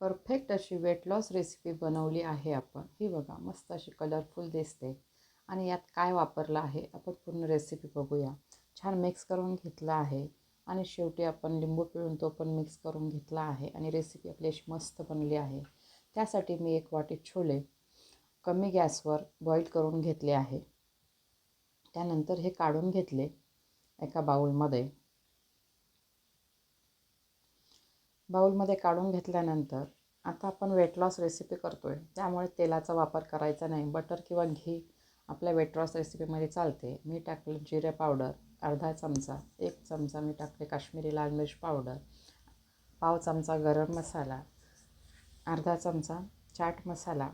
Perfect अशी weight loss recipe बनवली आहे आपण. ही बघा मस्त अशी कलरफुल दिसते. आणि यात काय वापरलं आहे? आपण पूर्ण रेसिपी बघूया. छान मिक्स करून घेतला आहे. आणि शेवटी आपण लिंबू पिळून तो पण मिक्स करून घेतला आहे. आणि रेसिपी आपली अशी मस्त बनली आहे. त्यासाठी मी एक वाटी छोले कमी गॅसवर बॉईल करून घेतले आहे. त्यानंतर हे काढून घेतले एका बाउलमध्ये बाउलमध्ये काढून घेतल्यानंतर आता आपण वेट लॉस रेसिपी करतो आहे त्यामुळे तेलाचा वापर करायचा नाही. बटर किंवा घी आपल्या वेट लॉस रेसिपीमध्ये चालते. मी टाकलं जिरे पावडर अर्धा चमचा एक चमचा मी टाकले काश्मीरी लाल मिर्च पावडर पाव चमचा गरम मसाला अर्धा चमचा चाट मसाला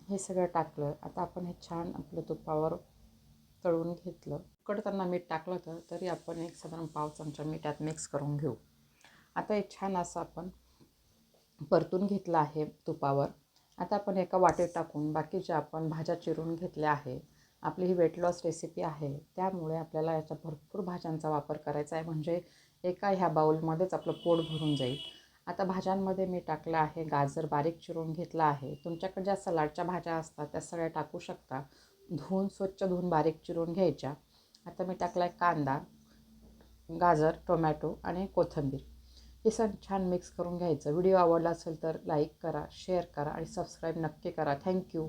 हे सगळं टाकलं. आता आपण हे छान आपलं तुपावर तळून घेतलं. उकडताना मीठ टाकलं होतं तरी आपण एक साधारण पाव चमचा मीठात मिक्स करून घेऊ. आता हे छान असं आपण परतून घेतलं आहे तुपावर. आता आपण एका वाटेत टाकून बाकीच्या आपण भाज्या चिरून घेतल्या आहे आपली ही वेट लॉस रेसिपी आहे त्यामुळे आपल्याला याचा भरपूर भाज्यांचा वापर करायचा आहे. म्हणजे एका ह्या बाउलमध्येच आपलं पोट भरून जाईल. आता भाज्यांमध्ये मी टाकलं आहे गाजर बारीक चिरून घेतला आहे. तुमच्याकडे ज्या सलाडच्या भाज्या असतात त्या सगळ्या टाकू शकता. धुवून स्वच्छ धुवून बारीक चिरून घ्यायच्या. आता मी टाकला आहे कांदा गाजर टोमॅटो आणि कोथिंबीर. हे सण छान मिक्स करून घ्यायचं. व्हिडिओ आवडला असेल तर लाईक करा शेअर करा आणि सबस्क्राईब नक्की करा. थँक्यू